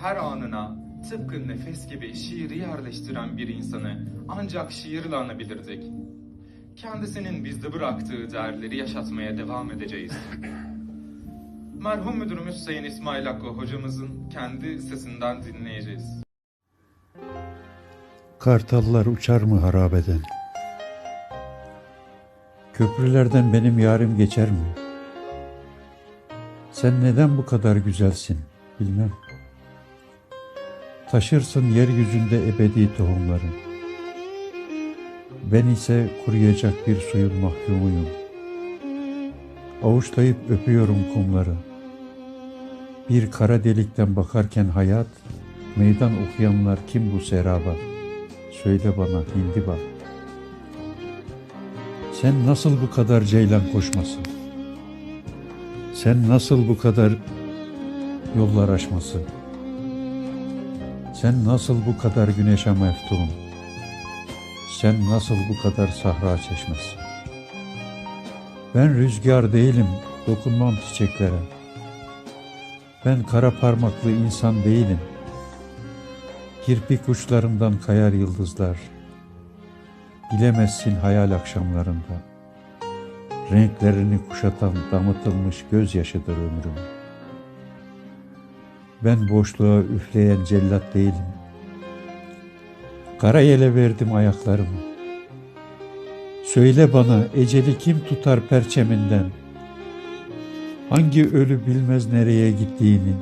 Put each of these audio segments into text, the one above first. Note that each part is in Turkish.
her anına tıpkı nefes gibi şiiri yerleştiren bir insanı ancak şiirle anabilirdik. Kendisinin bizde bıraktığı değerleri yaşatmaya devam edeceğiz. Merhum müdürümüz Sayın İsmail Hakkı hocamızın kendi sesinden dinleyeceğiz. Kartallar uçar mı harabeden? Köprülerden benim yarim geçer mi? Sen neden bu kadar güzelsin bilmem. Taşırsın yeryüzünde ebedi tohumları. Ben ise kuruyacak bir suyun mahkumuyum. Avuçlayıp öpüyorum kumları. Bir kara delikten bakarken hayat, meydan okuyanlar kim bu seraba? Söyle bana hindiba. Sen nasıl bu kadar ceylan koşmasın? Sen nasıl bu kadar yollar aşmasın? Sen nasıl bu kadar güneşe meftun? Sen nasıl bu kadar sahra çeşmesi? Ben rüzgar değilim, dokunmam çiçeklere. Ben kara parmaklı insan değilim. Kirpik uçlarından kayar yıldızlar. Bilemezsin hayal akşamlarında. Renklerini kuşatan damıtılmış gözyaşıdır ömrüm. Ben boşluğa üfleyen cellat değilim. Kara yele verdim ayaklarımı. Söyle bana eceli kim tutar perçeminden? Hangi ölü bilmez nereye gittiğini?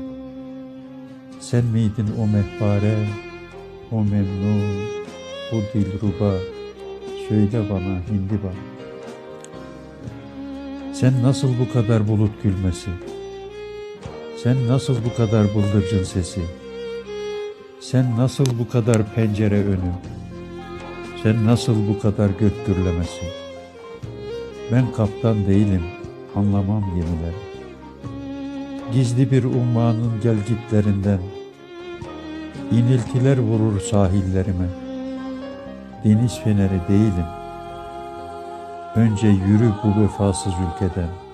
Sen miydin o mehpare, o memnun, o dilruba? Söyle bana hindiba. Sen nasıl bu kadar bulut gülmesi? Sen nasıl bu kadar bıldırcın sesi? Sen nasıl bu kadar pencere önü? Sen nasıl bu kadar gök gürlemesi? Ben kaptan değilim, anlamam gemileri. Gizli bir ummanın gelgitlerinden İniltiler vurur sahillerime. Deniz feneri değilim. Önce yürü bu vefasız ülkeden.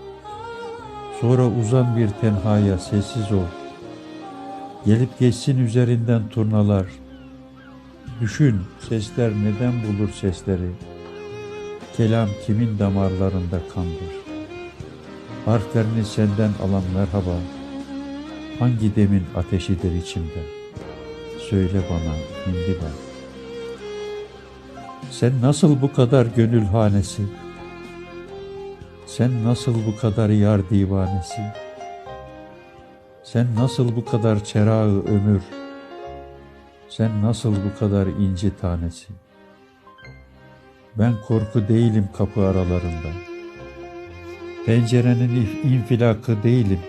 Sonra uzan bir tenhaya sessiz ol. Gelip geçsin üzerinden turnalar. Düşün sesler neden bulur sesleri. Kelam kimin damarlarında kandır. Harflerini senden alan merhaba. Hangi demin ateşidir içimde? Söyle bana hindiba. Sen nasıl bu kadar gönül hanesi? Sen nasıl bu kadar yar divanesi? Sen nasıl bu kadar çerağı ömür? Sen nasıl bu kadar inci tanesi? Ben korku değilim kapı aralarında. Pencerenin infilakı değilim.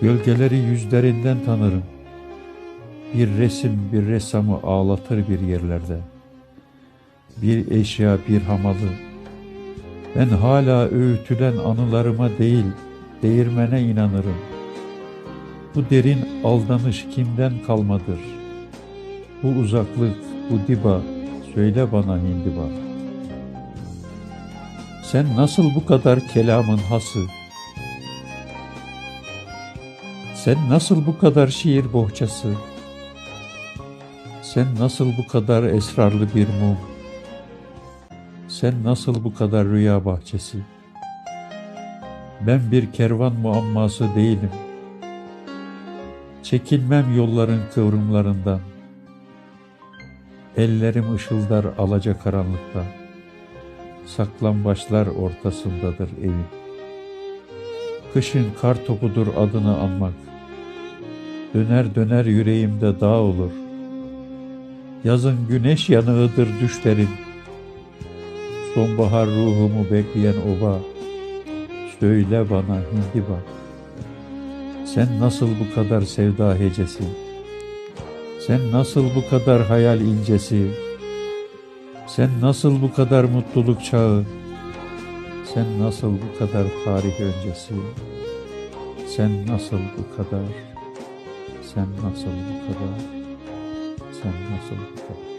Gölgeleri yüzlerinden tanırım. Bir resim bir ressamı ağlatır bir yerlerde. Bir eşya bir hamalı. Ben hala öğütülen anılarıma değil, değirmene inanırım. Bu derin aldanış kimden kalmadır? Bu uzaklık, bu diba, söyle bana hindiba. Sen nasıl bu kadar kelamın hası? Sen nasıl bu kadar şiir bohçası? Sen nasıl bu kadar esrarlı bir mum? Sen nasıl bu kadar rüya bahçesi? Ben bir kervan muamması değilim. Çekilmem yolların kıvrımlarından. Ellerim ışıldar alaca karanlıkta. Saklambaçlar ortasındadır evim. Kışın kar topudur adını anmak. Döner döner yüreğimde dağ olur. Yazın güneş yanığıdır düşlerim. Sonbahar ruhumu bekleyen ova. Söyle bana hindiba. Sen nasıl bu kadar sevda hecesi? Sen nasıl bu kadar hayal incesi? Sen nasıl bu kadar mutluluk çağı? Sen nasıl bu kadar tarih öncesi? Sen nasıl bu kadar? Sen nasıl bu kadar? Sen nasıl bu kadar?